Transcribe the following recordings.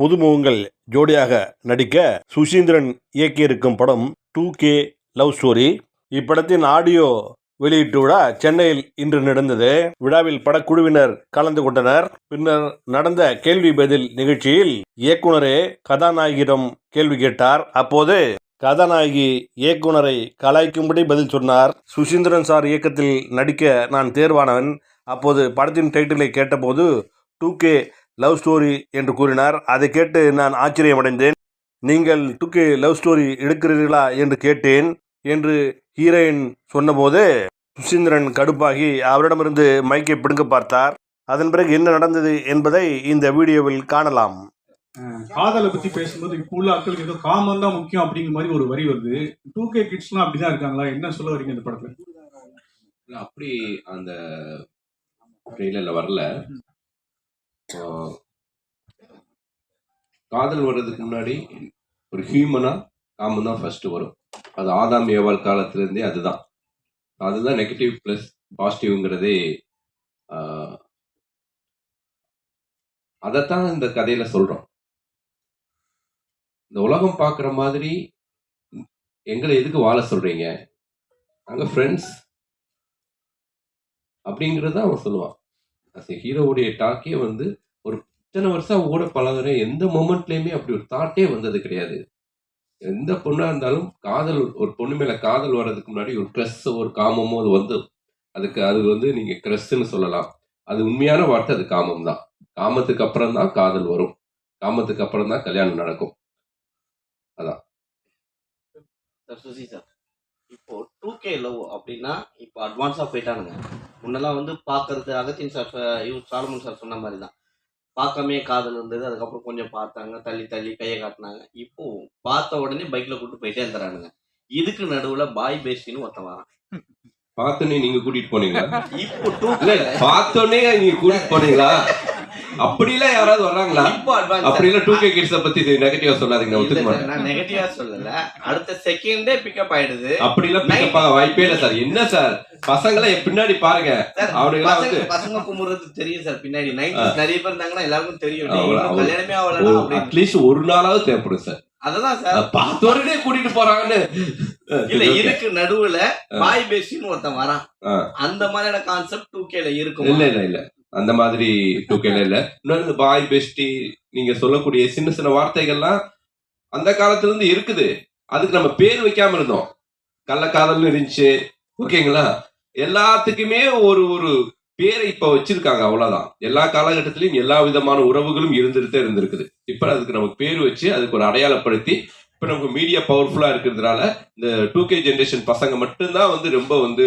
புதுமுகங்கள் ஜோடியாக நடிக்க சுசீந்திரன் இயக்கியிருக்கும் படம் டூ கே லவ் ஸ்டோரி. இப்படத்தின் ஆடியோ வெளியீட்டு விழா சென்னையில் இன்று நடந்தது. விழாவில் படக்குழுவினர் கலந்து கொண்டனர். பின்னர் நடந்த கேள்வி பதில் நிகழ்ச்சியில் இயக்குனரே கதாநாயகியிடம் கேள்வி கேட்டார். அப்போது கதாநாயகி இயக்குனரை கலாய்க்கும்படி பதில் சொன்னார். சுசீந்திரன் சார் இயக்கத்தில் நடிக்க நான் தேர்வானவன். அப்போது படத்தின் டைட்டிலை கேட்டபோது டூ கே லவ் ஸ்டோரி என்று கூறினார். அதை கேட்டு நான் ஆச்சரியமடைந்தேன். நீங்கள் டூ கே லவ் ஸ்டோரி எடுக்கிறீர்களா என்று கேட்டேன் என்று ஹீரோயின் சொன்னபோது சுசீந்திரன் கடுப்பாகி அவரிடமிருந்து மைக்கை பிடுங்க பார்த்தார். அதன் பிறகு என்ன நடந்தது என்பதை இந்த வீடியோவில் காணலாம். காதலை பத்தி பேசும்போது இப்போ உள்ள ஆட்களுக்கு ஏதோ காமம் தான் முக்கியம் அப்படிங்கிற மாதிரி ஒரு வரி வருது. டூ கே கிட்ஸ்லாம் அப்படிதான் இருக்காங்களா? என்ன சொல்ல வரீங்க இந்த படத்துல? அப்படி அந்த ட்ரெயிலர்ல வரல. காதல் வர்றதுக்கு முன்னாடி ஒரு ஹியூமனா காமன் தான் ஃபர்ஸ்ட் வரும். அது ஆதாம் ஏவாள் காலத்திலேருந்தே அதுதான். அதுதான் நெகட்டிவ் பிளஸ் பாசிட்டிவ்ங்கிறதே அதைத்தான் இந்த கதையில சொல்றோம். இந்த உலகம் பார்க்குற மாதிரி எங்களை எதுக்கு வாழ சொல்றீங்க? நாங்கள் ஃப்ரெண்ட்ஸ் அப்படிங்கிறத அவன் சொல்லுவான். அந்த ஹீரோவுடைய டாக்கே வந்து ஒரு இத்தனை வருஷம் ஓட பழகிற எந்த மூமெண்ட்லேயுமே அப்படி ஒரு தாட்டே வந்தது கிடையாது. எந்த பொண்ணாக இருந்தாலும் காதல் ஒரு பொண்ணு மேலே காதல் வர்றதுக்கு முன்னாடி ஒரு க்ரெஸ் ஒரு காமமோ அது வந்து அதுக்கு அது வந்து நீங்கள் க்ரெஸ்ன்னு சொல்லலாம். அது உண்மையான வார்த்தை அது காமம் தான். காமத்துக்கு அப்புறம் தான் காதல் வரும். காமத்துக்கு அப்புறம் தான் கல்யாணம் நடக்கும். சார். சுசி சார் இப்போ டூ கே லவ் அப்படின்னா இப்போ அட்வான்ஸாக போயிட்டானுங்க. முன்னெல்லாம் வந்து பார்க்கறது அகத்தின் சார் இவர் சாலமன் சார் சொன்ன மாதிரி தான் பார்க்காமே காதல் இருந்தது அதுக்கப்புறம் கொஞ்சம் பார்த்தாங்க தள்ளி தள்ளி கையை காட்டினாங்க. இப்போ பார்த்த உடனே பைக்ல கூட்டு போயிட்டே இருந்துறானுங்க. இதுக்கு நடுவுல பாய் பேசின்னு ஒருத்தன் வரான். பார்த்தோன்னே நீங்க கூட்டிட்டு போனீங்களா? இப்போ டூ பார்த்தோன்னே நீங்க கூட்டிட்டு போனீங்களா? அப்படிலாம் யாராவது வர்றாங்களா? அட்வான்ஸ் அப்படிலாம் டூ கே கிட்ஸ பத்தி நெகட்டிவா சொல்லாதீங்க நான் ஒத்துக்க மாட்டேன். நான் நெகட்டிவா சொல்லல. அடுத்த செகண்டே பிக்கப் ஆயிடுது. அப்படிலாம் பிக்கப் ஆக வாய்ப்பே இல்ல சார். என்ன சார்? பசங்களை பின்னாடி பாருங்க. பசங்க வந்து பசங்க குமுறது தெரியும் சார் பின்னாடி. நைட் நிறைய பேர் இருந்தாங்கன்னா எல்லாருக்கும் தெரியும். கல்யாணமே அப்படின்னு. அட்லீஸ்ட் ஒரு நாளாவது தேவைப்படும் சார். அததான் சார். பார்த்தோடனே கூட்டிட்டு போறாங்கன்னு. இல்ல. இதுக்கு நடுவுல பாய் பேசின்னு ஒருத்தன் வரான். அந்த மாதிரியான கான்செப்ட் டூ கேல இருக்கும்? இல்ல இல்ல இல்ல. அந்த மாதிரி டூக்கேல இல்ல. இன்னொரு பாய் பெஸ்டி நீங்க சொல்லக்கூடிய சின்ன சின்ன வார்த்தைகள்லாம் அந்த காலத்துல இருந்து இருக்குது. அதுக்கு நம்ம பேர் வைக்காம இருந்தோம். கள்ளக்காதல்னு இருந்துச்சு. ஓகேங்களா? எல்லாத்துக்குமே ஒரு ஒரு பேரை இப்ப வச்சிருக்காங்க அவ்வளவுதான். எல்லா காலகட்டத்திலயும் எல்லா விதமான உறவுகளும் இருந்துட்டு இருந்திருக்குது. இப்ப அதுக்கு நமக்கு பேர் வச்சு அதுக்கு ஒரு அடையாளப்படுத்தி இப்ப நமக்கு மீடியா பவர்ஃபுல்லா இருக்கிறதுனால இந்த டூ கே ஜென்ரேஷன் பசங்க மட்டும்தான் வந்து ரொம்ப வந்து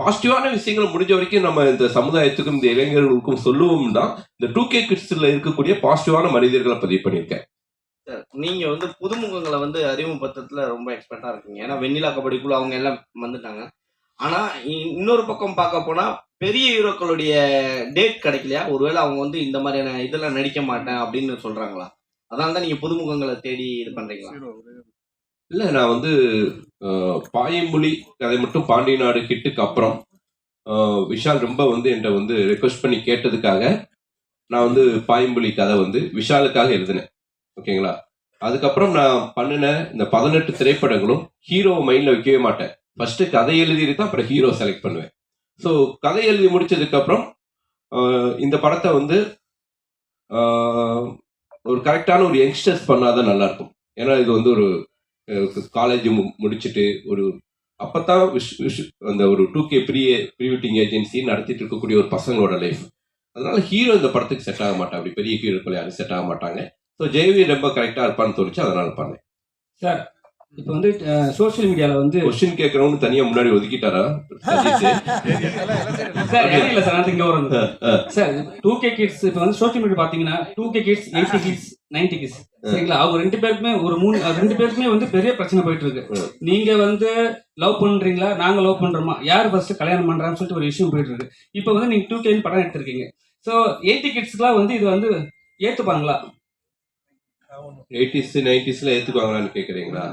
பாசிட்டிவான விஷயங்களை முடிஞ்ச வரைக்கும் நம்ம இந்த சமுதாயத்துக்கும் இந்த இளைஞர்களுக்கும் சொல்லுவோம் தான். இந்த டூ கே கிட்ஸ்ல இருக்கக்கூடிய பாசிட்டிவான மனிதர்களை பதிவு பண்ணியிருக்கேன். சார் நீங்க வந்து புதுமுகங்களை வந்து அறிமுகப்படுத்துறதுல ரொம்ப எக்ஸ்பர்ட்டா இருக்கீங்க. ஏன்னா வெண்ணிலா கபடிக்குள்ள அவங்க எல்லாம் வந்துட்டாங்க. ஆனா இ- இன்னொரு பக்கம் பார்க்க போனா பெரிய ஹீரோக்களுடைய டேட் கிடைக்கலையா? ஒருவேளை அவங்க வந்து இந்த மாதிரியான இதெல்லாம் நடிக்க மாட்டேன் அப்படின்னு சொல்றாங்களா? அதனால தான் நீங்க புதுமுகங்களை தேடி இது பண்றீங்களா? இல்ல நான் வந்து பாயமொழி கதை மட்டும் பாண்டிய நாடு ஹிட்டுக்கு அப்புறம் விஷால் ரொம்ப வந்து என்கிட்ட வந்து ரெக்வஸ்ட் பண்ணி கேட்டதுக்காக நான் வந்து பாயம்புலி கதை வந்து விஷாலுக்காக எழுதினேன். ஓகேங்களா? அதுக்கப்புறம் நான் பண்ணின இந்த பதினெட்டு திரைப்படங்களும் ஹீரோ மைண்ட்ல வைக்கவே மாட்டேன். ஃபர்ஸ்ட் கதை எழுதிட்டு தான் அப்புறம் ஹீரோ செலக்ட் பண்ணுவேன். ஸோ கதை எழுதி முடிச்சதுக்கு அப்புறம் இந்த படத்தை வந்து ஒரு கரெக்டான ஒரு யங்ஸ்டர்ஸ் பண்ணாதான் நல்லா இருக்கும். ஏன்னா இது வந்து ஒரு காலேஜ் முடிச்சுட்டு ஒரு அப்போத்தான் விஷ் விஷ் அந்த ஒரு two K pre prewedding agency நடத்திட்டு இருக்கக்கூடிய ஒரு பசங்களோட லைஃப் அதனால ஹீரோ இந்த படத்துக்கு செட் ஆக மாட்டான் அப்படி பெரிய ஹீரோக்கள் யாரும் செட் ஆக மாட்டாங்க. ஸோ ஜெயவி ரொம்ப கரெக்டாக இருப்பான்னு தோணுச்சு. அதனால பண்ணேன். சார் இப்போ வந்து சோஷியல் மீடியால வந்து கொஸ்டின் கேட்கறவங்க தனியா முன்னாடி ஒதுக்கிட்டாரா? சார் இல்ல சார் நான் இங்க வரும் சார் டூ கே கிட்ஸ் இப்போ வந்து சோஷியல் மீடியா பாத்தீங்கன்னா two K kids eighty kids ninety kids சரிங்களா? அவங்க ரெண்டு பேருக்குமே ஒரு மூணு ரெண்டு பேருக்குமே வந்து பெரிய பிரச்சனை போயிட்டு இருக்கு நீங்க வந்து லவ் பண்றீங்களா? நாங்க லவ் பண்றோமா? யார் ஃபர்ஸ்ட் கல்யாணம் பண்றான்னு சொல்லிட்டு ஒரு விஷயம் போயிட்டு இருக்கு இப்போ வந்து நீங்க டூ கேன்னு படம் எடுத்திருக்கீங்க. ஸோ எயிட்டி கிட்ஸ்க்குலாம் வந்து இது வந்து ஏத்துப்பாங்களா? எயிட்டிஸ் நைன்டிஸ்ல ஏத்துக்குவாங்களான்னு கேக்குறீங்களா?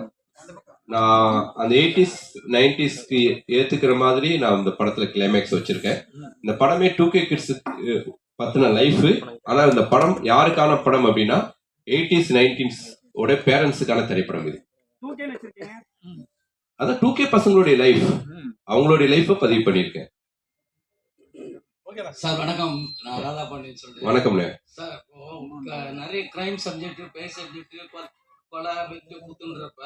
நான் அந்த எயிட்டிஸ் நைன்டிஸ்க்கு ஏத்துக்கிற மாதிரி நான் இந்த படத்துல கிளைமேக்ஸ் வச்சிருக்கேன் இந்த படமே டூ கே கிட்ஸ் பத்தின லைஃப் ஆனா இந்த படம் யாருக்கான படம் அப்படின்னா எயிட்டிஸ் நைன்டீன்ஸ் உடைய பேரண்ட்ஸுக்கான திரைப்படம் இது அதான் டூ கே பசங்களுடைய லைஃப் அவங்களுடைய லைஃபை பதிவு பண்ணியிருக்கேன் சார் வணக்கம் நான் ராதா பாண்டியன் சொல்றேன் வணக்கம்ண்ணே சார் நிறைய கிரைம் சப்ஜெக்ட் பேய் சப்ஜெக்ட் கொலை வெட்டு குத்துன்றப்ப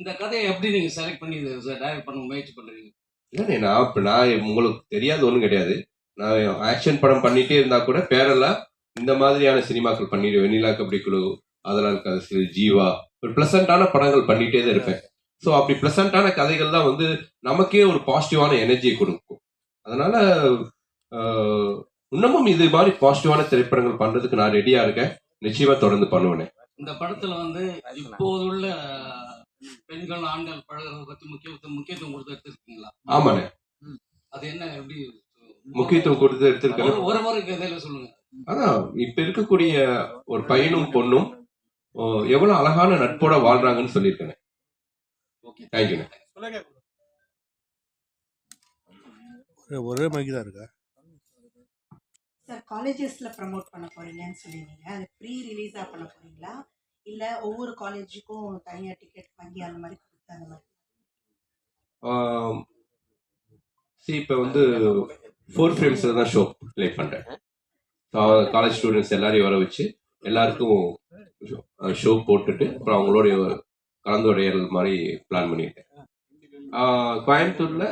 இந்த கதையை எப்படி நீங்க செலக்ட் பண்ணி டைரக்ட் பண்ண முயற்சி பண்றீங்க? இல்லைண்ணே நான் இப்போ நான் உங்களுக்கு தெரியாது ஒன்றும் கிடையாது. நான் ஆக்ஷன் படம் பண்ணிட்டே இருந்தா கூட பேரலா இந்த மாதிரியான சினிமாக்கள் பண்ணிடு வெண்ணிலா கபடி குழு அதனால் கதை ஜீவா ஒரு ப்ளசண்டான படங்கள் பண்ணிட்டே தான் இருப்பேன். ஸோ அப்படி ப்ளசண்டான கதைகள் தான் வந்து நமக்கே ஒரு பாசிட்டிவான எனர்ஜியை கொடுக்கும். அதனால இன்னமும் இது மாதிரி பாசிட்டிவான திரைப்படங்கள் பண்றதுக்கு நான் ரெடியா இருக்கேன். நிச்சயமா தொடர்ந்து பண்ணுவேன். இந்த படத்துல வந்து இப்போதுள்ள பெண்கள் ஆண்கள் பழகிறத பத்தி முக்கியத்துவம் முக்கியத்துவம் கொடுத்து எடுத்திருக்கீங்களா? ஆமாண்ணே. அது என்ன எப்படி முக்கியத்துவம் கொடுத்து எடுத்திருக்கேன் ஒரு- முறை கதையில சொல்லுங்க. அதான் இப்ப இருக்கக்கூடிய ஒரு பையனும் பொண்ணும் எவ்வளவு அழகான நட்போட வாழ்றாங்கன்னு சொல்லியிருக்கேன். ஓகே. தேங்க்யூண்ணே ஒரே மைக்கு தான் இருக்கா? சார் காலேஜஸ்ல ப்ரமோட் பண்ண போறீங்கன்னு சொல்லியிருந்தீங்க. அது ப்ரீ ரிலீஸா பண்ண போறீங்களா? இல்ல ஒவ்வொரு காலேஜுக்கும் தனியா டிக்கெட் வாங்கி அந்த மாதிரி கொடுத்து அந்த மாதிரி. சரி இப்போ வந்து ஃபோர் ஃப்ரேம்ஸில் தான் ஷோ ப்ளே பண்ணுறேன் காலேஜ் ஸ்டூடெண்ட்ஸ் எல்லாரையும் வர வச்சு எல்லாருக்கும் ஷோ போட்டுட்டு அப்புறம் அவங்களோட கலந்துரையாடல் மாதிரி பிளான் பண்ணியிருக்கேன் ஆஹ் கோயம்புத்தூரில்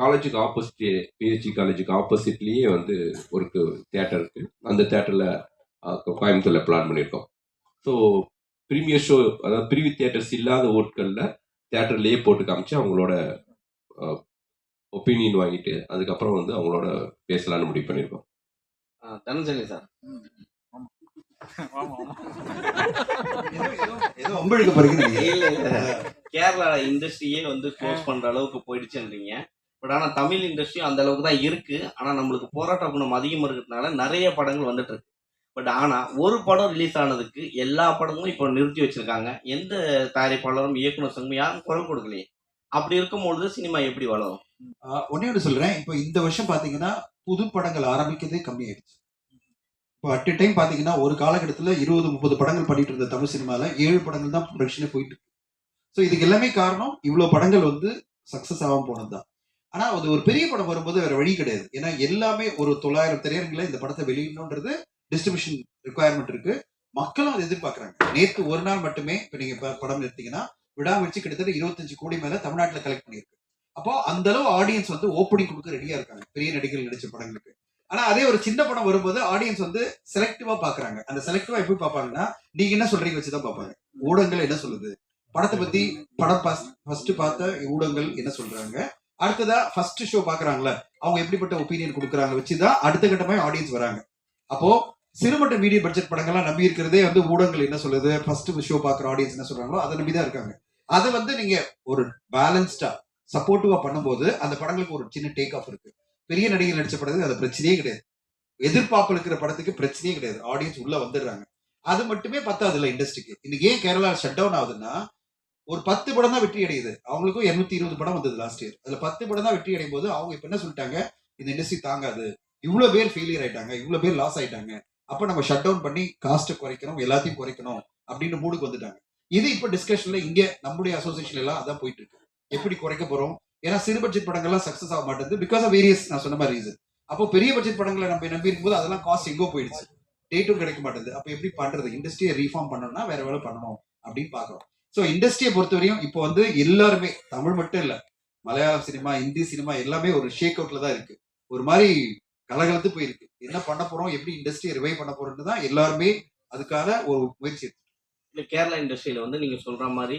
காலேஜுக்கு ஆப்போசிட் பிஹெச்சி காலேஜுக்கு ஆப்போசிட்லேயே வந்து ஒரு தேட்டர் இருக்கு. அந்த தேட்டரில் கோயம்புத்தூரில் பிளான் பண்ணியிருக்கோம் ஸோ ப்ரீமியர் ஷோ அதாவது ப்ரீவி தியேட்டர்ஸ் இல்லாத ஓட்களில் தேட்டர்லேயே போட்டு காமிச்சு அவங்களோட ஒப்பீனியன் வாங்கிட்டு அதுக்கப்புறம் வந்து அவங்களோட பேசலாம்னு முடிவு பண்ணியிருக்கோம் தனஞ்சலி சார். கேரளா இண்டஸ்ட்ரியே வந்து க்ளோஸ் பண்ற அளவுக்கு போயிடுச்சுன்றீங்க. பட் ஆனா தமிழ் இண்டஸ்ட்ரி அந்த அளவுக்கு தான் இருக்கு. ஆனா நம்மளுக்கு போராட்ட குணம் அதிகமா இருக்கிறதுனால நிறைய படங்கள் வந்துட்டு இருக்கு. பட் ஆனால் ஒரு படம் ரிலீஸ் ஆனதுக்கு எல்லா படமும் இப்போ நிறுத்தி வச்சிருக்காங்க. எந்த தயாரிப்பாளரும் இயக்குனர் சங்கம் யாரும் குரல் கொடுக்கலையே. அப்படி இருக்கும்பொழுது சினிமா எப்படி வளரும்? ஒன்னே ஒன்று சொல்றேன். இப்போ இந்த வருஷம் பார்த்தீங்கன்னா புது படங்கள் ஆரம்பிக்கிறதே கம்மியாயிடுச்சு. இப்போ அட் டைம் பார்த்தீங்கன்னா ஒரு காலகட்டத்தில் இருபது முப்பது படங்கள் பண்ணிட்டு இருந்த தமிழ் சினிமாவில் ஏழு படங்கள் தான் ப்ரொடக்ஷனே போயிட்டு இருக்கு. ஸோ இதுக்கு எல்லாமே காரணம் இவ்வளோ படங்கள் வந்து சக்சஸ் ஆகாம போனதுதான். ஆனால் அது ஒரு பெரிய படம் வரும்போது வேற வழி கிடையாது. ஏன்னா எல்லாமே ஒரு தொள்ளாயிரம் திரையரங்கில் இந்த படத்தை வெளியிடணுன்றது டிஸ்ட்ரிபியூஷன் ரெக்குவயர்மெண்ட் இருக்கு. மக்களும் அதை எதிர்பார்க்கறாங்க. நேத்து ஒரு நாள் மட்டுமே இப்ப நீங்க படம் எடுத்தீங்கன்னா விடாமுயற்சி கிட்டத்தட்ட இருபத்தஞ்சு கோடி மேல தமிழ்நாட்டுல கலெக்ட் பண்ணியிருக்கு. அப்போ அந்த அளவு ஆடியன்ஸ் வந்து ஓப்பனிங் கொடுக்க ரெடியா இருக்காங்க. பெரிய நடிகர்கள் நடிச்ச படங்களுக்கு. ஆனா அதே ஒரு சின்ன படம் வரும்போது ஆடியன்ஸ் வந்து செலக்டிவா பாக்குறாங்க. அந்த செலக்டிவா எப்படி பார்ப்பாங்கன்னா நீங்க என்ன சொல்றீங்க வச்சுதான் பார்ப்பாங்க ஊடகங்கள் என்ன சொல்லுது? படத்தை பத்தி படம் ஃபர்ஸ்ட் பார்த்த ஊடகங்கள் என்ன சொல்றாங்க? அடுத்ததா ஃபர்ஸ்ட் ஷோ பாக்குறாங்கல்ல அவங்க எப்படிப்பட்ட ஒப்பீனியன் கொடுக்குறாங்க வச்சுதான் அடுத்த கட்டமாக ஆடியன்ஸ் வராங்க. அப்போ சிறுமட்ட மீடியம் பட்ஜெட் படங்கள்லாம் நம்பி இருக்கிறதே வந்து ஊடகங்கள் என்ன சொல்லுது? ஃபர்ஸ்ட் ஷோ பாக்குற ஆடியன்ஸ் என்ன சொல்றாங்களோ அதை நம்பி தான் இருக்காங்க. அதை வந்து நீங்க ஒரு பேலன்ஸ்டா சப்போர்ட்டிவா பண்ணும்போது அந்த படங்களுக்கு ஒரு சின்ன டேக் ஆஃப் இருக்கு. பெரிய நடிகர் நடிச்ச படத்துக்கு அது பிரச்சனையே கிடையாது. எதிர்பார்ப்பு இருக்கிற படத்துக்கு பிரச்சனையே கிடையாது. ஆடியன்ஸ் உள்ள வந்துடுறாங்க. அது மட்டுமே பத்தாது இண்டஸ்ட்ரிக்கு இன்னைக்கு ஏன் கேரளா ஷட் டவுன் ஆகுதுன்னா ஒரு பத்து படம் தான் வெற்றி அடையுது. அவங்களுக்கும் இருநூத்தி இருபது படம் வந்தது லாஸ்ட் இயர் அதுல பத்து படம் தான் வெற்றி அடையும் போது அவங்க இப்ப என்ன சொல்லிட்டாங்க? இந்த இண்டஸ்ட்ரி தாங்காது. இவ்வளவு பேர் ஃபெயிலியர் ஆயிட்டாங்க. இவ்வளவு பேர் லாஸ் ஆயிட்டாங்க. அப்ப நம்ம ஷட் டவுன் பண்ணி காஸ்ட்டை குறைக்கணும் எல்லாத்தையும் குறைக்கணும் அப்படின்னு மூடுக்கு வந்துட்டாங்க. இது இப்ப டிஸ்கஷன்ல இங்க நம்முடைய அசோசியேஷன் எல்லாம் அதான் போயிட்டு இருக்கு. எப்படி குறைக்க போறோம்? ஏன்னா சிறு பட்ஜெட் படங்கள்லாம் சக்சஸ் ஆக மாட்டேங்குது பிகாஸ் ஆஃப் வேரியஸ் நான் சொன்ன மாதிரி ரீசன் அப்போ பெரிய பட்ஜெட் படங்களை நம்ம நம்பி இருக்கும்போது அதெல்லாம் காஸ்ட் எங்கோ போயிடுச்சு. டேட்டும் கிடைக்க மாட்டேங்குது. அப்போ எப்படி பண்றது? இண்டஸ்ட்ரியை ரீஃபார்ம் பண்ணணும்னா வேற வேலை பண்ணணும் அப்படின்னு பாக்குறோம் ஸோ இண்டஸ்ட்ரியை பொறுத்தவரையும் இப்போ வந்து எல்லாருமே தமிழ் மட்டும் இல்ல மலையாள சினிமா இந்தி சினிமா எல்லாமே ஒரு ஷேக் அவுட்ல தான் இருக்கு. ஒரு மாதிரி கலகலத்து போயிருக்கு. என்ன பண்ண போறோம் எப்படி இண்டஸ்ட்ரியை ரிவைவ் பண்ண போறோம்னு தான் எல்லாருமே அதுக்கான ஒரு முயற்சி இல்லை கேரளா இண்டஸ்ட்ரியில வந்து நீங்க சொல்ற மாதிரி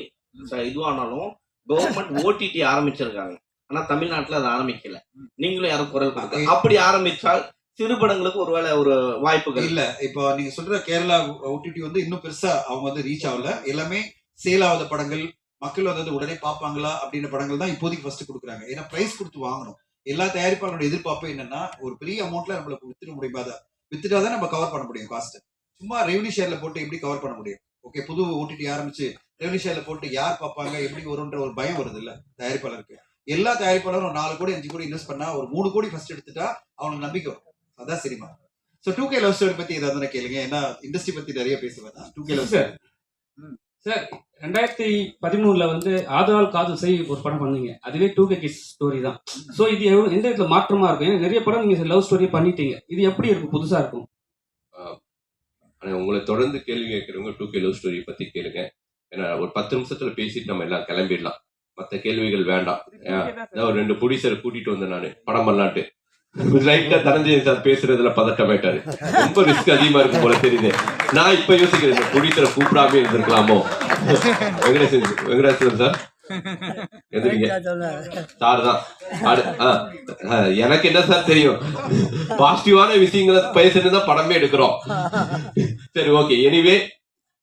இதுவானாலும் கவர்மெண்ட் ஓடிடி ஆரம்பிச்சிருக்காங்க. ஆனா தமிழ்நாட்டுல அது ஆரம்பிக்கல. நீங்களும் யாரும் குரல் கொடுக்க அப்படி ஆரம்பிச்சால் சிறு படங்களுக்கு ஒருவேளை ஒரு வாய்ப்புகள் இல்ல இப்போ நீங்க சொல்ற கேரளா ஓடிடி வந்து இன்னும் பெருசா அவங்க வந்து ரீச் ஆகல. எல்லாமே சேல் ஆகாத படங்கள் மக்கள் வந்து உடனே பார்ப்பாங்களா அப்படின்ற படங்கள் தான் இப்போதைக்கு ஃபர்ஸ்ட் கொடுக்குறாங்க. ஏன்னா பிரைஸ் கொடுத்து வாங்கணும். எல்லா தயாரிப்பாளரோட எதிர்பார்ப்பு என்னன்னா ஒரு பெரிய அமௌண்ட்ல நம்மளுக்கு வித்துட முடியுமா? அதை வித்துட்டா தான் நம்ம கவர் பண்ண முடியும் காஸ்ட் சும்மா ரெவன்யூ ஷேர்ல போட்டு எப்படி கவர் பண்ண முடியும்? ஓகே புது ஓடிடி ஆரம்பிச்சு ரெவன்யூ ஷேர்ல போட்டு யார் பார்ப்பாங்க? எப்படி வரும்ன்ற ஒரு பயம் வருது இல்ல தயாரிப்பாளருக்கு. எல்லா தயாரிப்பாளரும் ஒரு நாலு கோடி அஞ்சு கோடி இன்வெஸ்ட் பண்ணா ஒரு மூணு கோடி ஃபர்ஸ்ட் எடுத்துட்டா அவனுக்கு நம்பிக்கை வரும். அதான் cinema. So two K love story பத்தி ஏதாவது கேளுங்க. ஏன்னா இண்டஸ்ட்ரி பத்தி நிறைய பேசுவேன் two K love story sir ரெண்டாயிரத்தி பதிமூணுல வந்து ஆதரால் காது செய் ஒரு படம் பண்ணீங்க. அதுவே டூ கே கிஸ் ஸ்டோரி தான். ஸோ இது எந்த விதத்துல மாற்றமா இருக்கும்? ஏன்னா நிறைய படம் நீங்க லவ் ஸ்டோரி பண்ணிட்டீங்க. இது எப்படி இருக்கும்? புதுசா இருக்கும். ஆனா உங்களை தொடர்ந்து கேள்வி கேட்கறவங்க டூ கே லவ் ஸ்டோரி பத்தி கேளுங்க. ஏன்னா ஒரு பத்து நிமிஷத்துல பேசிட்டு நம்ம எல்லாம் கிளம்பிடலாம். மத்த கேள்விகள் வேண்டாம். ஒரு ரெண்டு ப்ரொடியூசரை கூட்டிட்டு வந்தேன் நானு. படம் பண்ணலான்ட்டு. லைட்டா தனஞ்சயன் சார் பேசுறதுல பதட்டமாயிட்டாரு ரொம்ப ரிஸ்க் அதிகமா இருக்கும் போல தெரியுது. நான் இப்ப யோசிக்கிறேன் இந்த ப்ரொடியூசரை கூப்பிடாம இருந்திருக்கலாமோ? வெங்கடேசன் வெங்கடேஸ்வரன் சார் சார் தான். எனக்கு என்ன சார் தெரியும்? பாசிட்டிவான விஷயங்களை பேசுறது தான் படமே எடுக்கிறோம். சரி ஓகே எனிவே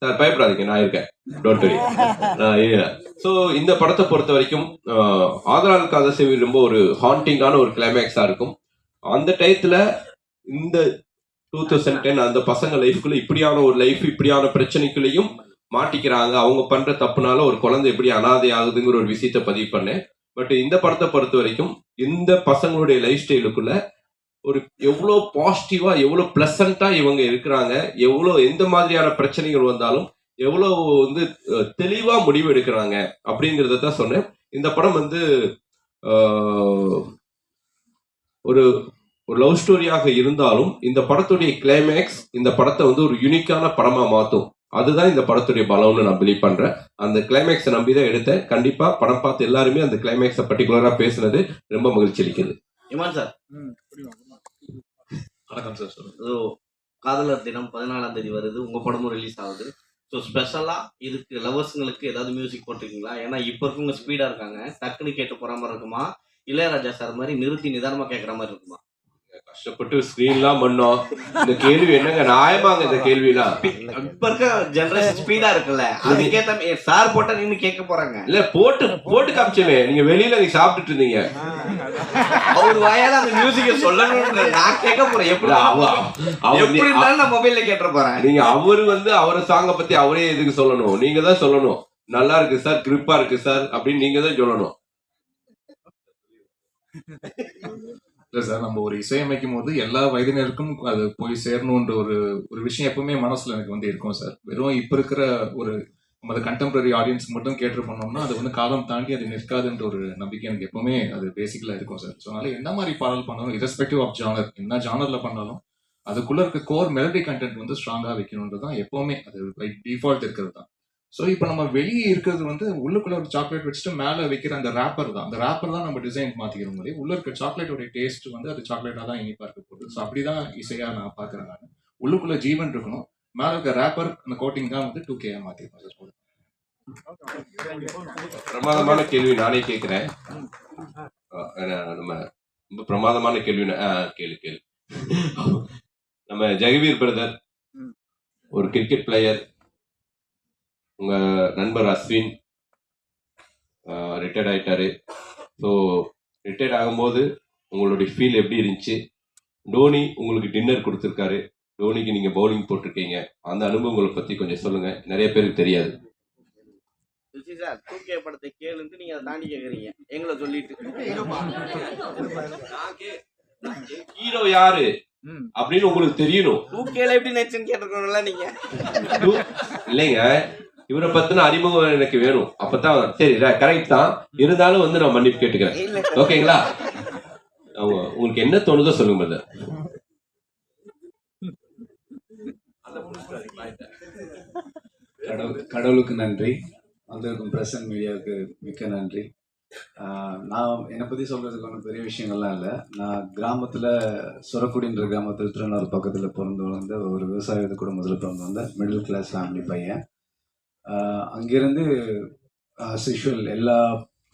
சார் பயப்படாதீங்க நான் இருக்கேன். டோன்ட் வரி ஸோ இந்த படத்தை பொறுத்த வரைக்கும் ஆதரால் கதை ரொம்ப ஒரு ஹாண்டிங்கான ஒரு கிளைமேக்ஸா இருக்கும். அந்த டயத்துல இந்த டூ தௌசண்ட் டென் அந்த பசங்க லைஃப்குள்ள இப்படியான ஒரு லைஃப் இப்படியான பிரச்சனைக்குள்ளேயும் மாட்டிக்கிறாங்க. அவங்க பண்ற தப்புனால ஒரு குழந்தை எப்படி அனாதை ஆகுதுங்கிற ஒரு விஷயத்த பதிவு பண்ணேன். பட் இந்த படத்தை பொறுத்த வரைக்கும் இந்த பசங்களுடைய லைஃப் ஸ்டைலுக்குள்ள ஒரு எவ்வளோ பாசிட்டிவா எவ்வளோ பிளசண்டா இவங்க இருக்கிறாங்க. எவ்வளோ எந்த மாதிரியான பிரச்சனைகள் வந்தாலும் எவ்வளோ வந்து தெளிவா முடிவு எடுக்கிறாங்க அப்படிங்கிறத தான் சொன்னேன். இந்த படம் வந்து ஒரு ஒரு லவ் ஸ்டோரியாக இருந்தாலும் இந்த படத்துடைய கிளைமேக்ஸ் இந்த படத்தை வந்து ஒரு யூனிக்கான படமா மாத்தும். அதுதான் இந்த படத்துடைய பலம்னு நான் பிலீவ் பண்றேன். அந்த கிளைமேக்ஸை நம்பி தான் எடுத்தேன். கண்டிப்பா படம் பார்த்து எல்லாருமே அந்த கிளைமேக்ஸை பர்டிகுலரா பேசுனது ரொம்ப மகிழ்ச்சி அளிக்குது. இமான் சார். வணக்கம் சார் சொல்லுங்க. இதோ காதலர் தினம் பதினாலாம் தேதி வருது. உங்க படமும் ரிலீஸ் ஆகுது. ஸோ ஸ்பெஷலா இதுக்கு லவர்ஸுங்களுக்கு ஏதாவது மியூசிக் போட்டிருக்கீங்களா? ஏன்னா இப்போ இருக்கவங்க ஸ்பீடா இருக்காங்க. டக்குன்னு கேட்டு போற மாதிரி இருக்குமா? இளையராஜா சார் மாதிரி நிறுத்தி நிதானமா கேட்குற மாதிரி இருக்குமா? கஷ்டப்பட்டு ஸ்கிரீன்லாம் பண்ணோம். இந்த கேள்வி என்னங்க? நியாயமாங்க இந்த கேள்விலாம். இப்ப இருக்க ஜெனரேஷன் ஸ்பீடா இருக்குல்ல? அதுக்கேத்த சார் போட்டா நின்னு கேட்க போறாங்க. இல்ல போட்டு போட்டு காமிச்சவே நீங்க வெளியில நீங்க சாப்பிட்டுட்டு இருந்தீங்க. அவர் வாயால அந்த மியூசிக்க சொல்லணும்ன்ற நான் கேட்க போறேன். எப்படி இல்ல, அவ- அவர் எப்படி இருந்தாலும் நான் மொபைல்ல கேட்டுற போறேன். நீங்க அவரு வந்து அவர சாங்க பத்தி அவரே எதுக்கு சொல்லணும்? நீங்க தான் சொல்லணும். நல்லா இருக்கு சார் கிரிப்பா இருக்கு சார் அப்படின்னு நீங்க தான் சொல்லணும். இல்ல சார் நம்ம ஒரு இசையமைக்கும் போது எல்லா வயதினருக்கும் அது போய் சேரணுன்ற ஒரு ஒரு விஷயம் எப்பவுமே மனசுல எனக்கு வந்து இருக்கும் சார். வெறும் இப்ப இருக்கிற ஒரு நம்ம கண்டெம்பரரி ஆடியன்ஸ் மட்டும் கேட்டு பண்ணோம்னா அது வந்து காலம் தாண்டி அது நிற்காதுன்ற ஒரு நம்பிக்கை எனக்கு எப்பவுமே அது பேசிக்கலா இருக்கும் சார். ஸோ அதனால என்ன மாதிரி பாடல் பண்ணாலும் இரஸ்பெக்டிவ் ஆஃப் ஜானர் என்ன ஜானர்ல பண்ணாலும் அதுக்குள்ள இருக்க கோர் மெலடி கண்டென்ட் வந்து ஸ்ட்ராங்கா வைக்கணுன்றது தான் எப்பவுமே அது பை டிஃபால்ட் இருக்கிறது தான். ஸோ இப்போ நம்ம வெளியே இருக்கிறது வந்து உள்ளுக்குள்ள ஒரு சாக்லேட் வச்சுட்டு மேலே வைக்கிற அந்த ரேப்பர் தான். அந்த ரேப்பர் தான் நம்ம டிசைன் மாத்திக்கிற முடியும் உள்ள இருக்க சாக்லேட்டோட டேஸ்ட் வந்து அது சாக்லேட்டாக தான் இனிப்பா இருக்க போகுது. ஸோ அப்படிதான் இசையா நான் பார்க்குறேன் நான். உள்ளுக்குள்ள ஜீவன் இருக்கணும். மேலே இருக்க ரேப்பர் அந்த கோட்டிங் தான் வந்து டூ கேயா மாத்திருக்கோம் சார் பிரமாதமான கேள்வி நானே கேட்கிறேன். நம்ம ரொம்ப பிரமாதமான கேள்வி கேளு கேளு. நம்ம ஜெகவீர் பிரதர் ஒரு கிரிக்கெட் பிளேயர் உங்க நண்பர் அஸ்வின் ரிட்டையர்ட் ஆயிட்டாரு. ஸோ ரிட்டையர்ட் ஆகும்போது உங்களுடைய ஃபீல் எப்படி இருந்துச்சு? டோனி உங்களுக்கு டின்னர் கொடுத்துருக்காரு. டோனிக்கு நீங்க பவுலிங் போட்டிருக்கீங்க. அந்த அனுபவங்களை பத்தி கொஞ்சம் சொல்லுங்க. நிறைய பேருக்கு தெரியாது. சுசி சார் டூ கே படத்தை கேளுன்ட்டு நீங்க அதை தாண்டி கேக்குறீங்க. எங்களை சொல்லிட்டு. ஹீரோ யாரு? அப்படின்னு உங்களுக்கு தெரியணும். கேல எப்படி நடிச்சுன்னு கேட்டிருக்கணும்ல நீங்க. டூ- இல்லைங்க. இவரை பத்தின அறிமுகம் எனக்கு வேணும். அப்பதான் சரி கரெக்ட் தான். இருந்தாலும் வந்து நான் மன்னிப்பு கேட்டுக்கிறேன். ஓகேங்களா? உங்களுக்கு என்ன தோணுதோ சொல்லுங்க. கடவுள் கடவுளுக்கு நன்றி. வந்திருக்கும் பிரசன்ட் மீடியாவுக்கு மிக்க நன்றி. நான் என்னை பற்றி சொல்கிறதுக்கு ஒன்றும் பெரிய விஷயங்கள்லாம் இல்லை. நான் கிராமத்தில் சுரக்குடின்ற கிராமத்தில் திருநூறு பக்கத்தில் பிறந்து வளர்ந்த ஒரு விவசாய குடும்பத்தில் பிறந்து வந்த மிடில் கிளாஸ் ஃபேமிலி பையன். அங்கேருந்து அங்கிருந்து சிஷுவல் எல்லா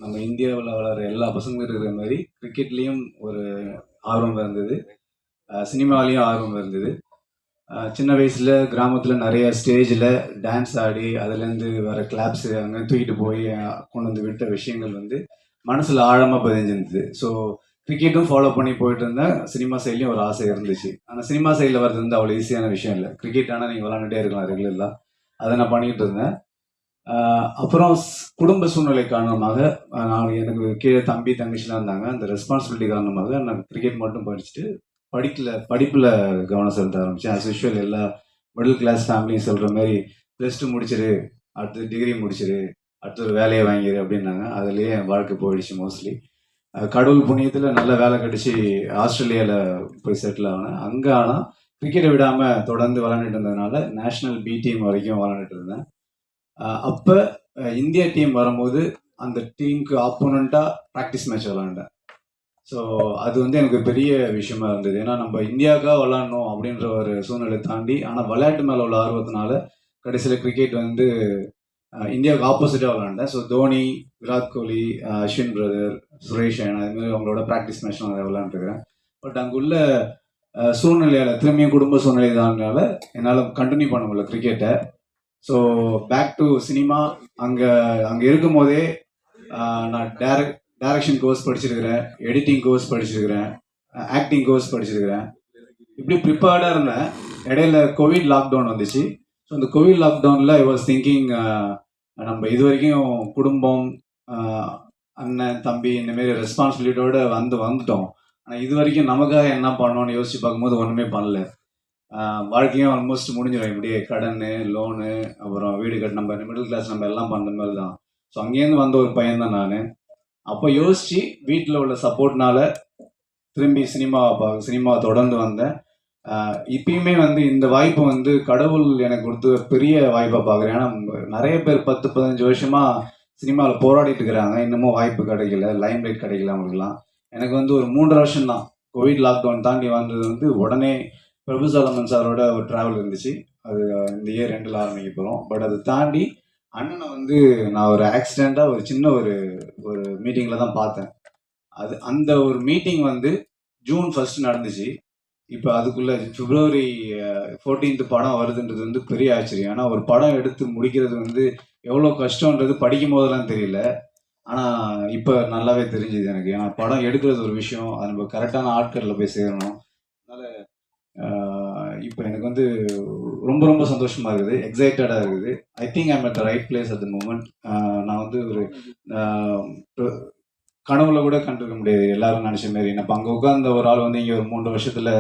நம்ம இந்தியாவில் வளர எல்லா பசங்களும் இருக்கிற மாதிரி கிரிக்கெட்லேயும் ஒரு ஆர்வம் இருந்தது சினிமாலேயும் ஆர்வம் இருந்தது சின்ன வயசில் கிராமத்தில் நிறைய ஸ்டேஜில் டான்ஸ் ஆடி அதுலேருந்து வர கிளாப்ஸு அங்கே தூக்கிட்டு போய் கொண்டு வந்து விட்ட விஷயங்கள் வந்து மனசில் ஆழமாக பதிஞ்சிருந்தது. ஸோ கிரிக்கெட்டும் ஃபாலோ பண்ணி போயிட்டு இருந்தேன் சினிமா சைட்லேயும் ஒரு ஆசை இருந்துச்சு. ஆனால் சினிமா சைடில் வர்றது வந்து அவ்வளோ ஈஸியான விஷயம் இல்லை. கிரிக்கெட் ஆனால் நீங்கள் விளாண்டுட்டே இருக்கலாம் ரெகுலராக அதை நான் பண்ணிகிட்டு இருந்தேன். அப்புறம் குடும்ப சூழ்நிலை காரணமாக நான் எனக்கு கீழே தம்பி தங்கச்சிலாம் இருந்தாங்க. அந்த ரெஸ்பான்சிபிலிட்டி காரணமாக நான் கிரிக்கெட் மட்டும் படிச்சுட்டு படிக்கல படிப்பில் கவனம் செலுத்த ஆரம்பித்தேன் அஸ் யூஷுவல் எல்லா மிடில் கிளாஸ் ஃபேமிலியும் சொல்கிற மாதிரி ப்ளஸ் டூ முடிச்சிரு அடுத்து டிகிரி முடிச்சிரு அடுத்து ஒரு வேலையை வாங்கிடு அப்படின்னாங்க. அதுலேயே என் வாழ்க்கை போயிடுச்சு மோஸ்ட்லி கடவுள் புண்ணியத்தில் நல்ல வேலை கிடச்சி ஆஸ்திரேலியாவில் போய் செட்டில் ஆனேன். அங்கே ஆனால் கிரிக்கெட்டை விடாமல் தொடர்ந்து விளாண்டுட்டு இருந்ததுனால நேஷ்னல் பி டீம் வரைக்கும் விளாண்டுட்டு இருந்தேன். அப்போ இந்தியா டீம் வரும்போது அந்த டீமுக்கு ஆப்போனண்ட்டாக ப்ராக்டிஸ் மேட்ச் விளாண்டேன் ஸோ அது வந்து எனக்கு பெரிய விஷயமா இருந்தது. ஏன்னா நம்ம இந்தியாவுக்காக விளாடணும் அப்படின்ற ஒரு சூழ்நிலை தாண்டி ஆனால் விளையாட்டு மேலே உள்ள ஆர்வத்தினால கடைசியில் கிரிக்கெட் வந்து இந்தியாவுக்கு ஆப்போசிட்டாக விளாண்டேன் ஸோ தோனி விராட் கோலி அஸ்வின் பிரதர் சுரேஷ் அது மாதிரி அவங்களோட ப்ராக்டிஸ் மேட்ச் நான் விளாண்டுருக்கிறேன் பட் அங்குள்ள சூழ்நிலையால் திரும்பியும் குடும்ப சூழ்நிலை தானால என்னால் கண்டினியூ பண்ண முடியல கிரிக்கெட்டை ஸோ பேக் டு சினிமா அங்கே அங்கே இருக்கும் போதே நான் டேரக்ட் டேரக்ஷன் கோர்ஸ் படிச்சிருக்கிறேன் எடிட்டிங் கோர்ஸ் படிச்சிருக்கிறேன் ஆக்டிங் கோர்ஸ் படிச்சிருக்கிறேன். இப்படி ப்ரிப்பேர்டாக இருந்தேன். இடையில கோவிட் லாக்டவுன் வந்துச்சு. ஸோ இந்த கோவிட் லாக்டவுனில் ஐ வாஸ் திங்கிங் நம்ம இது வரைக்கும் குடும்பம் அண்ணன் தம்பி இந்தமாரி ரெஸ்பான்சிபிலிட்டியோடு வந்து வந்துட்டோம். ஆனால் இது வரைக்கும் நமக்காக என்ன பண்ணோம்னு யோசிச்சு பார்க்கும்போது ஒன்றுமே பண்ணல. வாழ்க்கையும் ஆல்மோஸ்ட் முடிஞ்சிடும் இப்படியே கடன் லோனு அப்புறம் வீடு கட்டு நம்ம மிடில் கிளாஸ் நம்ம எல்லாம் பண்ணுற மாதிரி தான். ஸோ அங்கேருந்து வந்த ஒரு பையன் தான் நான். அப்போ யோசிச்சு வீட்டில் உள்ள சப்போர்ட்னால திரும்பி சினிமாவை பார்க்க சினிமாவை தொடர்ந்து வந்தேன். இப்பயுமே வந்து இந்த வாய்ப்பு வந்து கடவுள் எனக்கு கொடுத்த பெரிய வாய்ப்பாக பார்க்குறேன். ஏன்னா நிறைய பேர் பத்து பதினஞ்சு வருஷமாக சினிமாவில் போராடிட்டு இருக்கிறாங்க. இன்னமும் வாய்ப்பு கிடைக்கல. லைம் லைட் கிடைக்கல அவங்களுக்குலாம். எனக்கு வந்து ஒரு மூன்றரை வருஷம் தான் கோவிட் லாக்டவுன் தாண்டி வந்தது வந்து உடனே பிரபு சாலமன் சாரோட ஒரு ட்ராவல் இருந்துச்சு. அது இந்த இயர் ரெண்டில் ஆரம்பிக்க போகிறோம் பட் அதை தாண்டி அண்ணனை வந்து நான் ஒரு ஆக்சிடெண்ட்டாக ஒரு சின்ன ஒரு ஒரு மீட்டிங்கில் தான் பார்த்தேன். அது அந்த ஒரு மீட்டிங் வந்து ஜூன் ஃபர்ஸ்ட் நடந்துச்சு. இப்போ அதுக்குள்ளே பிப்ரவரி ஃபோர்டீன்த் படம் வருதுன்றது வந்து பெரிய ஆச்சரியம். ஆனால் ஒரு படம் எடுத்து முடிக்கிறது வந்து எவ்வளோ கஷ்டன்றது படிக்கும் போதெல்லாம் தெரியல. ஆனால் இப்போ நல்லாவே தெரிஞ்சுது எனக்கு. ஏன்னா படம் எடுக்கிறது ஒரு விஷயம். அது நம்ம கரெக்டான ஆட்களில் போய் சேரணும். அதனால் இப்போ எனக்கு வந்து ரொம்ப ரொம்ப சந்தோஷமா இருக்குது. எக்ஸைட்டடாக இருக்குது. I think I'm at the right place at the moment நான் வந்து ஒரு கனவுல கூட கண்டுக்க முடியாது. எல்லாரும் நினைச்ச மாரி. நம்ம அங்கே உட்கார்ந்த ஒரு ஆள் வந்து இங்கே ஒரு மூன்று வருஷத்துல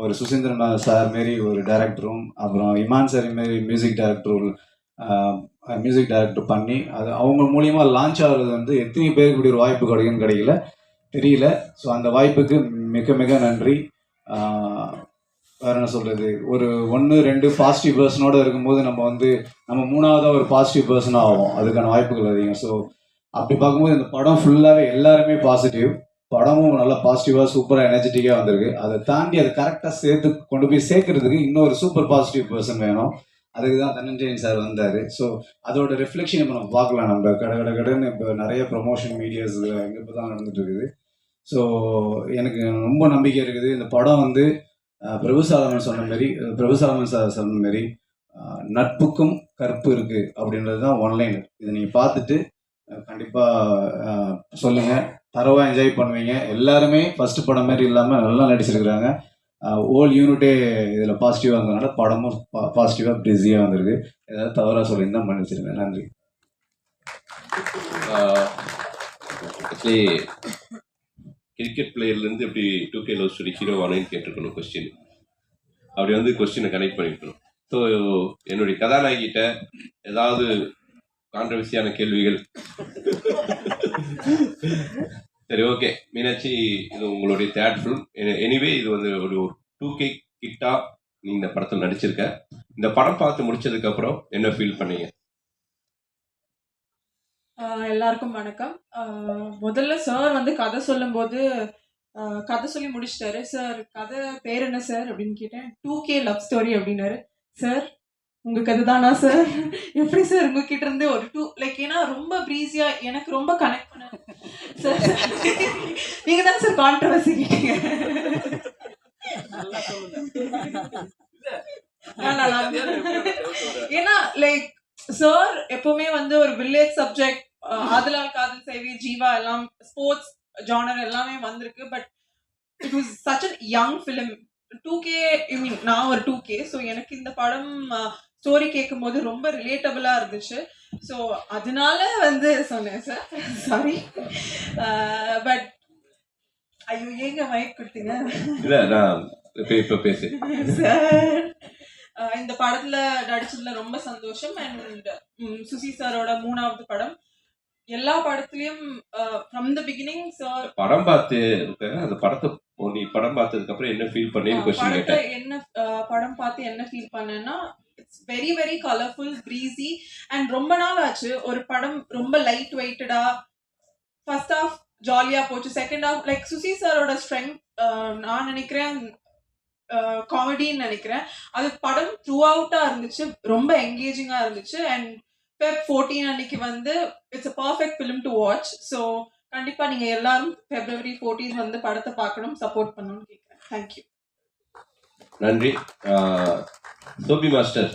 ஒரு சுசீந்திரன் சார் மாரி ஒரு டைரக்டரும் அப்புறம் இமான் சார் மாரி மியூசிக் டைரக்டரும் மியூசிக் டைரக்டர் பண்ணி அது அவங்க மூலியமாக லான்ச் ஆகுறது வந்து எத்தனை பேருக்கு இப்படி ஒரு வாய்ப்பு கிடைக்கும்னு கிடைக்கல தெரியல. ஸோ அந்த வாய்ப்புக்கு மிக மிக நன்றி. வேறு வேற என்ன சொல்கிறது ஒரு ஒன்று ரெண்டு பாசிட்டிவ் பர்சனோட இருக்கும்போது நம்ம வந்து நம்ம மூணாவதாக ஒரு பாசிட்டிவ் பர்சனாக ஆகும் அதுக்கான வாய்ப்புகள் அதிகம். ஸோ அப்படி பார்க்கும்போது இந்த படம் ஃபுல்லாகவே எல்லாருமே பாசிட்டிவ் படமும் நல்லா பாசிட்டிவாக சூப்பராக எனர்ஜெட்டிக்காக வந்திருக்கு. அதை தாண்டி அதை கரெக்டாக சேர்த்து கொண்டு போய் சேர்க்கறதுக்கு இன்னொரு சூப்பர் பாசிட்டிவ் பர்சன் வேணும். அதுக்கு தான் தனஞ்சயன் சார் வந்தார். ஸோ அதோட ரிஃப்ளெக்ஷன் இப்போ நம்ம பார்க்கலாம். நம்ம கட கட கடன்னு இப்போ நிறைய ப்ரொமோஷன் மீடியாஸ் இங்கே இப்போ தான் நடந்துட்டு இருக்குது ஸோ எனக்கு ரொம்ப நம்பிக்கை இருக்குது. இந்த படம் வந்து பிரபு சாலமன் சொன்ன மாதிரி பிரபு சாலமன் சார் சொன்ன மாதிரி நட்புக்கும் கற்பு இருக்குது அப்படின்றது தான் ஒன்லைன் இதை நீங்கள் பார்த்துட்டு கண்டிப்பாக சொல்லுங்கள் தரவாக என்ஜாய் பண்ணுவீங்க. எல்லாருமே ஃபஸ்ட்டு படம் மாதிரி இல்லாமல் நல்லா நடிச்சிருக்கிறாங்க. ஓல் யூனிட்டே இதில் பாசிட்டிவாக இருந்ததுனால படமும் பாசிட்டிவாக பிஸியாக வந்திருக்கு. ஏதாவது தவறாக சொல்லியிருந்தா மன்னிச்சிருங்க நன்றி. ஆக்சுவலி கிரிக்கெட் பிளேயர்லேருந்து எப்படி two K love story hero ஆனேன்னு கேட்டிருக்கணும் கொஸ்டின் அப்படி வந்து கொஸ்டினை கனெக்ட் பண்ணிருக்கணும் ஸோ என்னுடைய கதாநாயகிட்ட ஏதாவது கான்ட்ரவர்சியான கேள்விகள்? சரி ஓகே மீனாட்சி இது உங்களுடைய தேர்ட் ஃபிலிம் எனிவே இது வந்து ஒரு டூ கே கிட்டா நீ இந்த படத்தில் நடிச்சிருக்க. இந்த படம் பார்த்து முடிச்சதுக்கு அப்புறம் என்ன ஃபீல் பண்ணீங்க? எல்லாருக்கும் வணக்கம். முதல்ல சார் வந்து கதை சொல்லும்போது கதை சொல்லி முடிச்சிட்டாரு. சார் கதை பேர் என்ன சார் அப்படின்னு கேட்டேன். டூ கே லவ் ஸ்டோரி அப்படின்னாரு. சார் உங்க கதை தானா சார் எப்படி சார் உங்ககிட்ட இருந்து ஒரு டூ லைக் ஏன்னா ரொம்ப ப்ரீஸியா எனக்கு ரொம்ப கனெக்ட் பண்ண சார் நீங்க தான் சார் கான்ட்ரவர்சி கேட்டீங்க ஏன்னா லைக் சார் எப்பவுமே வந்து ஒரு வில்லேஜ் சப்ஜெக்ட் அதுல காதல் சேவை ஜீவா எல்லாம் ஸ்போர்ட்ஸ் ஜானர் எல்லாமே வந்திருக்கு. But it was such a young film two K I mean நான் ஒரு டூ கே ஸோ எனக்கு இந்த படம் ஸ்டோரி கேட்கும்போது ரொம்ப ரிலேட்டபிளா இருந்துச்சு. ஸோ அதனால வந்து சொன்னேன் சார் சாரி பட் ஐயோ ஏங்க மைக் கொடுத்தீங்க? இல்ல நான் இப்ப இப்ப பேசு. சார் அஹ் இந்த படத்துல நடிச்சதுல ரொம்ப சந்தோஷம். அண்ட் சுசி சாரோட மூணாவது படம். எல்லா படத்துலயும் ஃப்ரம் த பிகினிங் சார் படம் பார்த்து அந்த படத்தை நீ படம் பார்த்ததுக்கு அப்புறம் என்ன ஃபீல் பண்ணி கேட்டேன். என்ன அஹ், படம் பார்த்து என்ன ஃபீல் பண்ணேன்னா it's very very colourful breezy and ரொம்ப நாள் ஆச்சு ஒரு படம் ரொம்ப லைட் வெயிட்டடா ஃபர்ஸ்ட் ஆஃப் ஜாலியா போச்சு. செகண்ட் ஆஃப் லைக் சுசி சாரோட ஸ்ட்ரென்த் நான் நினைக்கிறேன் காமெடின்னு நினைக்கிறேன். அது படம் த்ரூ அவுட்டா இருந்துச்சு ரொம்ப என்கேஜிங்கா இருந்துச்சு. அண்ட் ஃபெப் ஃபோர்டீன் அன்னைக்கு வந்து it's a perfect film to watch so கண்டிப்பா நீங்க எல்லாரும் பிப்ரவரி ஃபோர்டீன் வந்து படத்தை பார்க்கணும் சப்போர்ட் பண்ணணும்னு கேட்குறேன் தேங்க்யூ நன்றி. சோபி மாஸ்டர்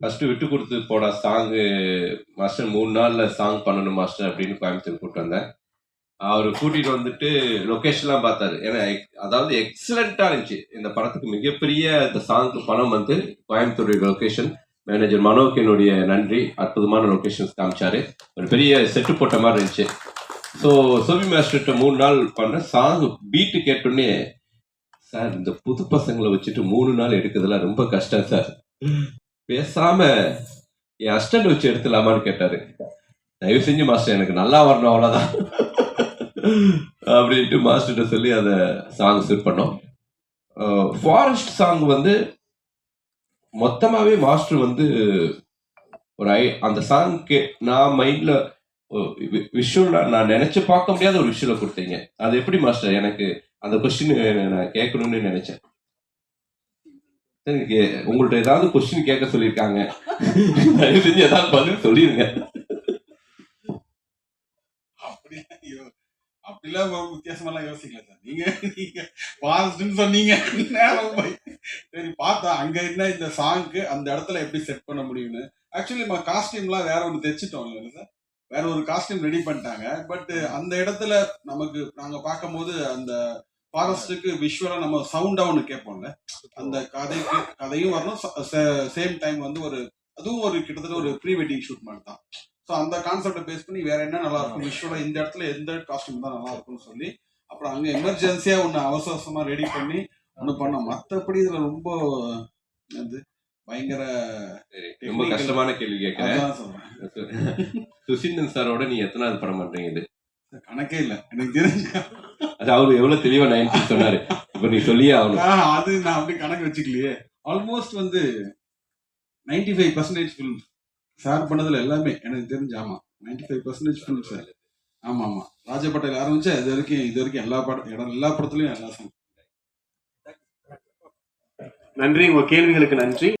ஃபர்ஸ்ட் விட்டு கொடுத்து போட சாங்கு மாஸ்டர் மூணு நாள்ல சாங் பண்ணணும் மாஸ்டர் அப்படின்னு கோயம்புத்தூர் கூப்பிட்டு வந்தேன். அவர் கூட்டிட்டு வந்துட்டு லொக்கேஷன்லாம் பார்த்தாரு. ஏன்னா அதாவது எக்ஸலண்டா இருந்துச்சு. இந்த படத்துக்கு மிகப்பெரிய இந்த சாங்க்கு பணம் வந்து கோயம்புத்தூர் லொக்கேஷன் மேனேஜர் மனோக்கு நன்றி. அற்புதமான லொக்கேஷன்ஸ் காமிச்சாரு. ஒரு பெரிய செட்டு போட்ட மாதிரி இருந்துச்சு. ஸோ சோபி மாஸ்டர்கிட்ட மூணு நாள் பண்ண சாங் பீட்டு கேட்டோன்னே சார் இந்த புது பசங்களை வச்சுட்டு மூணு நாள் எடுக்கிறதுலாம் ரொம்ப கஷ்டம் சார். பேசாம என் அஸ்டன்ட் வச்சு எடுத்துலாமான்னு கேட்டாரு. தயவு செஞ்சு மாஸ்டர் எனக்கு நல்லா வரணும் அவ்வளோதான் அப்படின்ட்டு மாஸ்டர்கிட்ட சொல்லி அதை சாங் செட் பண்ணோம். ஃபாரஸ்ட் சாங் வந்து மொத்தமாகவே மாஸ்டர் வந்து ஒரு ஐ அந்த சாங் கே நான் மைண்டில் விஷுவலா நான் நினச்சி பார்க்க முடியாத ஒரு விஷுவலை கொடுத்தீங்க. அது எப்படி மாஸ்டர்? எனக்கு அந்த கொஸ்டின் நான் கேட்கணும்னு நினைச்சேன். எனக்கு உங்கள்ட்ட ஏதாவது கொஸ்டின் கேட்க சொல்லியிருக்காங்க. தயவு செஞ்சு ஏதாவது பதில் சொல்லிருங்க. ஐயோ, அப்படிலாம் வித்தியாசமெல்லாம் யோசிக்கல சார். நீங்க நீங்க சொன்னீங்க. நேரம் போய். சரி பார்த்தா அங்க என்ன இந்த சாங்க்கு அந்த இடத்துல எப்படி செட் பண்ண முடியும்னு. ஆக்சுவலி நம்ம காஸ்டியூம்லாம் வேற ஒன்று தைச்சிட்டோம் இல்லை சார்? வேற ஒரு காஸ்டியூம் ரெடி பண்ணிட்டாங்க. பட் அந்த இடத்துல நமக்கு நாங்க பார்க்கும்போது அந்த ஃபாரஸ்ட்டுக்கு விஷுவலா நம்ம சவுண்டா ஒன்று கேட்போம்ல. அந்த கதைக்கு கதையும் வரணும். சேம் டைம் வந்து ஒரு அதுவும் ஒரு கிட்டத்தட்ட ஒரு ப்ரீ வெட்டிங் ஷூட் மாதிரி தான். ஸோ அந்த கான்செப்டை பேஸ் பண்ணி வேற என்ன நல்லா இருக்கும்? விஷுவலா இந்த இடத்துல எந்த காஸ்டியூம் தான் நல்லா இருக்கும்னு சொல்லி அப்புறம் அங்க எமர்ஜென்சியா ஒன்று அவசர அவசரமா ரெடி பண்ணி ஒன்று பண்ணோம். மற்றபடி இதுல ரொம்ப அது பயங்கர ரொம்ப கஷ்டமான கேள்வி கேட்கிறேன். சுசீந்திரன் சாரோட நீ எத்தனாவது படம் பண்றீங்க இது? கணக்கே இல்லை. எனக்கு தெரிஞ்சு அது அவரு எவ்வளவு தெளிவா நைன்டி சொன்னாரு. இப்ப நீ சொல்லியே ஆகணும். அது நான் அப்படி கணக்கு வச்சுக்கலையே. ஆல்மோஸ்ட் வந்து ninety five percentage film sir பண்ணதுல எல்லாமே எனக்கு தெரிஞ்சு ஆமா. Ninety five percentage film sir ஆமா ஆமா. ராஜா பட்டேல் ஆரம்பிச்சா இது வரைக்கும் இது வரைக்கும் எல்லா படம் இடம் எல்லா படத்துலயும் எல்லா song. நன்றி உங்க கேள்விகளுக்கு நன்றி.